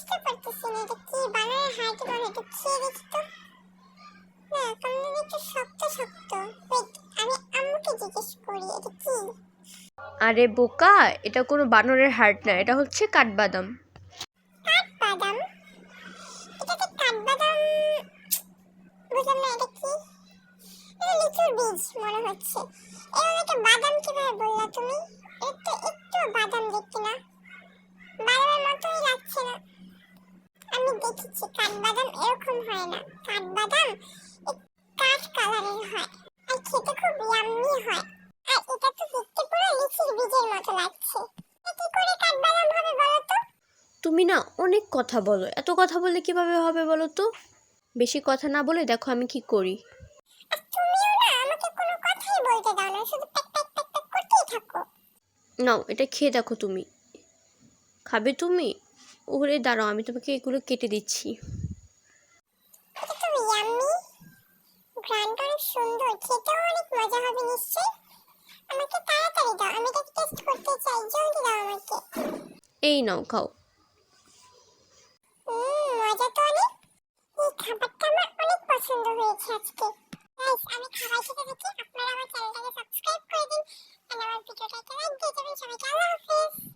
বুঝতে পারতেছি না এটা কি হাইট এটা খেয়ে দেখি তো। না শক্ত শক্ত। আমি আম্মুকে জিজ্ঞেস করি এটা কি? আরে বোকা এটা কোনো বানরের হাট না এটা হচ্ছে কাঠবাদাম। কাঠবাদাম? এটাকে কাঠবাদাম বুঝলাম না এটা কি? লিচুর বীজ মনে হচ্ছে। বাদাম কীভাবে আমি দেখেছি কাঠবাদাম এরকম হয় না। কাঠবাদাম কাঠ কালারের হয় আর খেতে খুব ইয়াম্মি হয়। আর এটা তো দেখতে পুরো লিচির বীজের মতো লাগছে। কি করে কাঠবাদাম হবে বলো তো? তুমি না অনেক কথা বলো। এত কথা বলে কীভাবে হবে বলো তো? বেশি কথা না বলে দেখো আমি কি করি। তুমিও না আমাকে কোনো কথাই বলতে দাও না শুধু প্যাক প্যাক প্যাক প্যাক করতেই থাকো। নাও এটা খেয়ে দেখো তুমি। খাবে তুমি? ওরে দাঁড়াও আমি তোমাকে এগুলো কেটে দিচ্ছি। সুন্দর খেতেও অনেক মজা হবে নিশ্চয়ই। আমাকে তাড়াতাড়ি দাও আমি এটা টেস্ট করতে চাই জলদি দাও আমাকে। এই নাও খাও। হুম মজা তো অনেক। এই খাবারটা আমার অনেক পছন্দ হয়েছে আজকে। গাইস আমি খাবার খেতে থাকি আপনারা আমার চ্যানেলটাকে সাবস্ক্রাইব করে দিন আর আমার ভিডিওটাকে লাইক দিয়ে দেবেন সবাইকে। আল্লাহ হাফেজ।